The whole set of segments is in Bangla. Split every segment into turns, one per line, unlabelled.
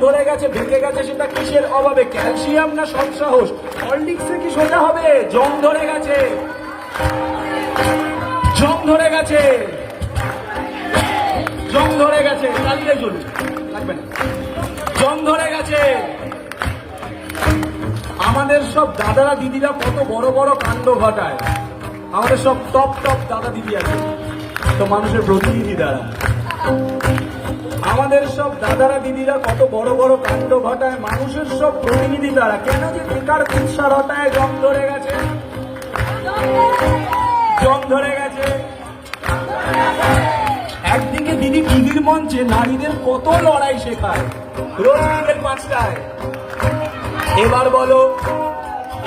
ধরে গেছে, ভেঙে গেছে সেটা কিসের অভাবে? ক্যালসিয়াম না সব সাহস হরলিক্সে কি হবে? ধরে গেছে। ধরে গেছে। ধরে গেছে। ধরে গেছে। আমাদের সব দাদারা দিদিরা কত বড় বড় কাণ্ড ঘটায়। আমাদের সব টপ টপ দাদা দিদি আছে। তো মানুষের প্রতিনিধি দ্বারা। আমাদের সব দাদারা দিদিরা কত বড় বড় কাণ্ড ঘটায়, মানুষের সব প্রতিনিধি দ্বারা। কেন যে বেকার কুৎসা রটায়, জং ধরে গেছে। জম ধরে গেছে। একদিকে দিদি টিভির মঞ্চে নারীদের কত লড়াই শেখায় রোজ বিকেল পাঁচটায়। এবার বলো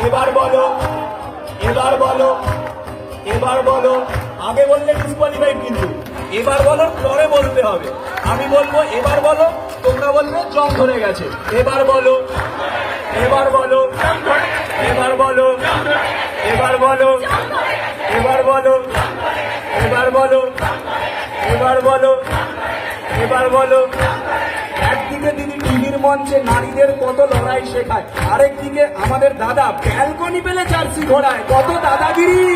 এবার বলো এবার বলো এবার বলো। আগে বললে ডিসকোয়ালিফাই কিন্তু। এবার বলো, পরে বলতে হবে। আমি বলব, এবার বলো, তোমরা বলবে জং ধরে গেছে। এবার বলো এবার বলো এবার বলো এবার বলো এবার বলো এবার বলো এবার বলো এবার বলো। একদিকে দিদি টিভির মঞ্চে নারীদের কত লড়াই শেখায়, আরেকদিকে আমাদের দাদা ব্যালকনি পেলে জার্সি ঘোড়ায়। কত দাদাগিরি!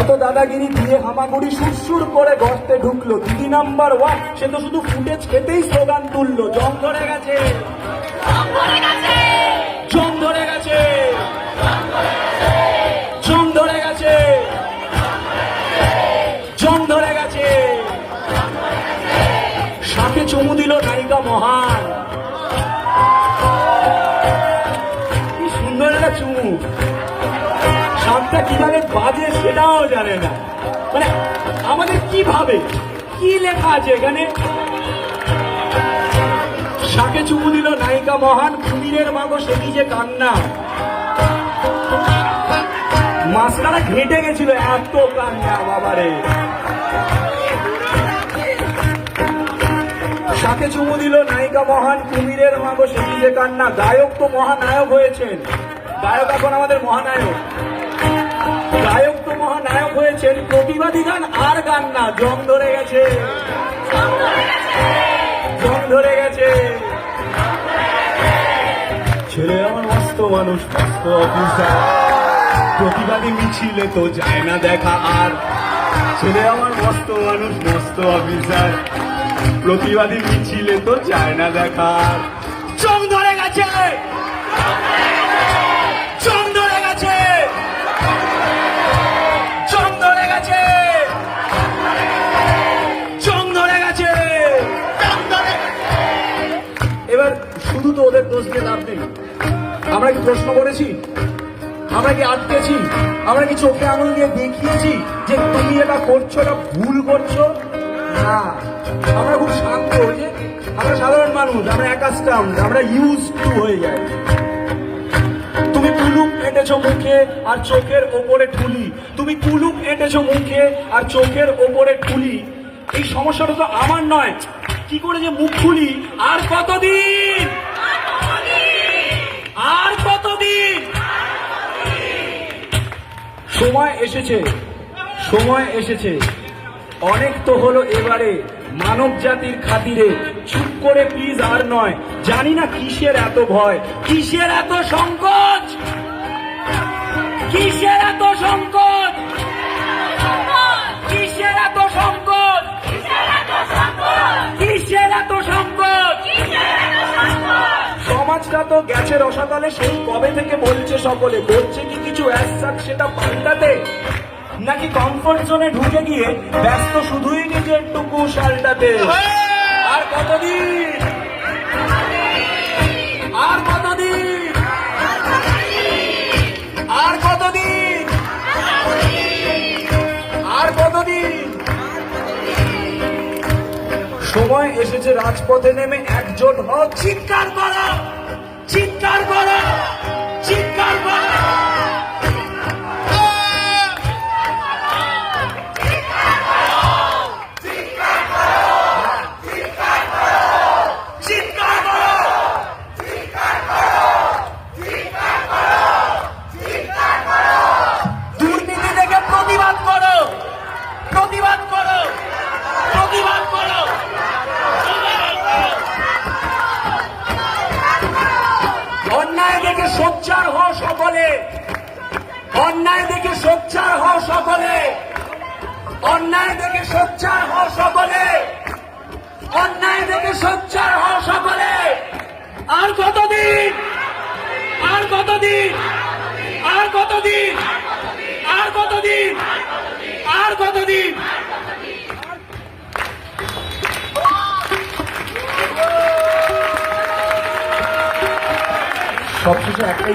কত দাদাগিরি দিয়ে হামাগুড়ি সুরসুর করে গর্তে ঢুকলো। দিদি নাম্বার ওয়ান, সে তো শুধু ফুটেজ খেতেই স্লোগান তুললো। জং ধরে গেছে। ধরে গেছে। ধরে গেছে। ধরে গেছে। সাথে চুমু দিল নায়িকা মহান। সাপটা কীভাবে বাজে সেটাও জানে না। মানে আমাদের কীভাবে? কি লেখা আছে এখানে? শাকে চুমু দিল নায়িকা মহান, কুমিরের মাগো সে নিজে কান্না। মাস্টারা ঘেটে গেছিল, এত কান্না, বাবারে। সাথে চুমু দিল নায়িকা মহান, কুমিরের মাগো সে নিজে কান্না। গায়ক তো মহানায়ক হয়েছেন। গায়ক এখন আমাদের মহানায়ক। গায়ক তো মহানায়ক হয়েছেন, প্রতিবাদী গান আর গান না, জং ধরে গেছে। জং ধরে গেছে। ছেলে আমার মস্ত মানুষ, মস্ত অফিসার। প্রতিবাদী মিছিলে তো যায় না দেখা আর। ছেলে আমার মস্ত মানুষ, মস্ত অফিসার। প্রতিবাদী মিছিলে তো যায় না দেখা আর। জং ধরে গেছে! শুধু তো ওদের দোষ দিয়ে লাভ নেই। আমরা কি প্রশ্ন করেছি? আমরা কি আটকেছি? আমরা কি চোখে আঙুল দিয়ে দেখিয়েছি যে তুমি এটা করছ, এটা ভুল করছ? না। আমরা খুব শান্ত যে আমরা সাধারণ মানুষ, আমরা একাস্টাম আমরা ইউজ টু হয়ে যাই। তুমি কুলুপ এঁটেছো মুখে আর চোখের ওপরে ঠুলি। তুমি কুলুপ এঁটেছো মুখে আর চোখের ওপরে ঠুলি। এই সমস্যাটা তো আমার নয়। কি করে যে মুখ খুলি? আর কতদিন? সময় এসেছে সময় এসেছে। অনেক তো হলো এবারে মানব জাতির খাতিরে। চুপ করে প্লিজ আর নয়, জানি না কিসের এত ভয়, কিসের এত সংকোচ? কিসের এত সংকোচ? কিসের এত সংকোচ? কিসের এত সংকোচ? সমাজটা তো গেছে রসাতলে, সেই কবে থেকে বলছে সকলে করছে কি কিছু অ্যাসাক সেটা পাল্টাতে। নাকি কমফোর্ট জোনে ঢুকে গিয়ে ব্যস্ত শুধুই নিজের টুকু শালটাতে। আর কতদিন? আর কতদিন? আর কতদিন? আর কতদিন? সময় এসেছে রাজপথে নেমে একজোট হ চিৎকার করো! চিৎকার করো! চিৎকার করো চিৎকার করো দুর্নীতি থেকে প্রতিবাদ করো প্রতিবাদ করো সকলে। অন্যায় দেখে সোচ্চার হও সকলে। অন্যায় দেখে সোচ্চার হও সকলে। অন্যায় দেখে সোচ্চার হও সকলে। আর কতদিন? আর কতদিন? আর কতদিন? আর কতদিন? আর কতদিন? সবশেষে একটাই